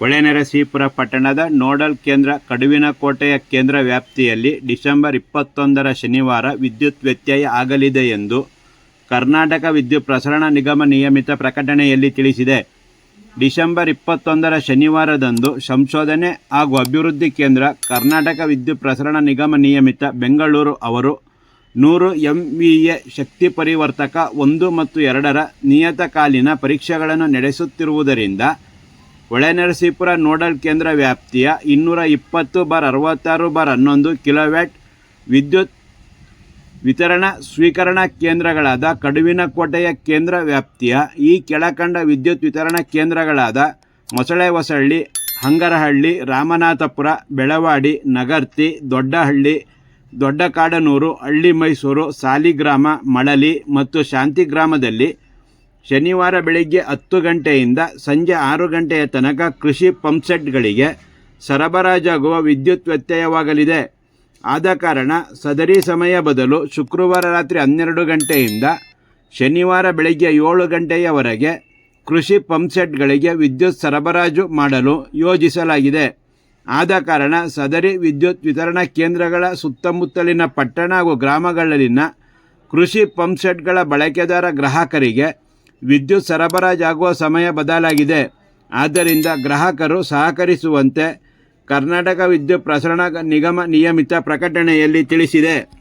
ಹೊಳೆನರಸೀಪುರ ಪಟ್ಟಣದ ನೋಡಲ್ ಕೇಂದ್ರ ಕಡುವಿನ ಕೋಟೆಯ ಕೇಂದ್ರ ವ್ಯಾಪ್ತಿಯಲ್ಲಿ ಡಿಸೆಂಬರ್ ಇಪ್ಪತ್ತೊಂದರ ಶನಿವಾರ ವಿದ್ಯುತ್ ವ್ಯತ್ಯಯ ಆಗಲಿದೆ ಎಂದು ಕರ್ನಾಟಕ ವಿದ್ಯುತ್ ಪ್ರಸರಣ ನಿಗಮ ನಿಯಮಿತ ಪ್ರಕಟಣೆಯಲ್ಲಿ ತಿಳಿಸಿದೆ. ಡಿಸೆಂಬರ್ ಇಪ್ಪತ್ತೊಂದರ ಶನಿವಾರದಂದು ಸಂಶೋಧನೆ ಹಾಗೂ ಅಭಿವೃದ್ಧಿ ಕೇಂದ್ರ ಕರ್ನಾಟಕ ವಿದ್ಯುತ್ ಪ್ರಸರಣ ನಿಗಮ ನಿಯಮಿತ ಬೆಂಗಳೂರು ಅವರು ನೂರು ಎಂ ವಿ ಎ ಶಕ್ತಿ ಪರಿವರ್ತಕ ಒಂದು ಮತ್ತು ಎರಡರ ನಿಯತಕಾಲೀನ ಪರೀಕ್ಷೆಗಳನ್ನು ನಡೆಸುತ್ತಿರುವುದರಿಂದ ಹೊಳೆನರಸೀಪುರ ನೋಡಲ್ ಕೇಂದ್ರ ವ್ಯಾಪ್ತಿಯ ಇನ್ನೂರ ಇಪ್ಪತ್ತು ಬಾರ್ ಅರವತ್ತಾರು ಬಾರ್ ಹನ್ನೊಂದು ಕಿಲೋವ್ಯಾಟ್ ವಿದ್ಯುತ್ ವಿತರಣಾ ಸ್ವೀಕರಣಾ ಕೇಂದ್ರಗಳಾದ ಕಡುವಿನಕೋಟೆಯ ಕೇಂದ್ರ ವ್ಯಾಪ್ತಿಯ ಈ ಕೆಳಕಂಡ ವಿದ್ಯುತ್ ವಿತರಣಾ ಕೇಂದ್ರಗಳಾದ ಮೊಸಳೆ ಹೊಸಳ್ಳಿ ಹಂಗರಹಳ್ಳಿ, ರಾಮನಾಥಪುರ, ಬೆಳವಾಡಿ, ನಗರ್ತಿ, ದೊಡ್ಡಹಳ್ಳಿ, ದೊಡ್ಡಕಾಡನೂರು, ಹಳ್ಳಿ ಮೈಸೂರು, ಸಾಲಿಗ್ರಾಮ, ಮಳಲಿ ಮತ್ತು ಶಾಂತಿಗ್ರಾಮದಲ್ಲಿ ಶನಿವಾರ ಬೆಳಿಗ್ಗೆ ಹತ್ತು ಗಂಟೆಯಿಂದ ಸಂಜೆ ಆರು ಗಂಟೆಯ ತನಕ ಕೃಷಿ ಪಂಪ್ಸೆಟ್ಗಳಿಗೆ ಸರಬರಾಜಾಗುವ ವಿದ್ಯುತ್ ವ್ಯತ್ಯಯವಾಗಲಿದೆ. ಆದ ಕಾರಣ ಸದರಿ ಸಮಯ ಬದಲು ಶುಕ್ರವಾರ ರಾತ್ರಿ ಹನ್ನೆರಡು ಗಂಟೆಯಿಂದ ಶನಿವಾರ ಬೆಳಗ್ಗೆ ಏಳು ಗಂಟೆಯವರೆಗೆ ಕೃಷಿ ಪಂಪ್ಸೆಟ್ಗಳಿಗೆ ವಿದ್ಯುತ್ ಸರಬರಾಜು ಮಾಡಲು ಯೋಜಿಸಲಾಗಿದೆ. ಆದ ಕಾರಣ ಸದರಿ ವಿದ್ಯುತ್ ವಿತರಣಾ ಕೇಂದ್ರಗಳ ಸುತ್ತಮುತ್ತಲಿನ ಪಟ್ಟಣ ಹಾಗೂ ಗ್ರಾಮಗಳಲ್ಲಿನ ಕೃಷಿ ಪಂಪ್ಸೆಟ್ಗಳ ಬಳಕೆದಾರ ಗ್ರಾಹಕರಿಗೆ ವಿದ್ಯುತ್ ಸರಬರಾಜಾಗುವ ಸಮಯ ಬದಲಾಗಿದೆ. ಆದ್ದರಿಂದ ಗ್ರಾಹಕರು ಸಹಕರಿಸುವಂತೆ ಕರ್ನಾಟಕ ವಿದ್ಯುತ್ ಪ್ರಸರಣ ನಿಗಮ ನಿಯಮಿತ ಪ್ರಕಟಣೆಯಲ್ಲಿ ತಿಳಿಸಿದೆ.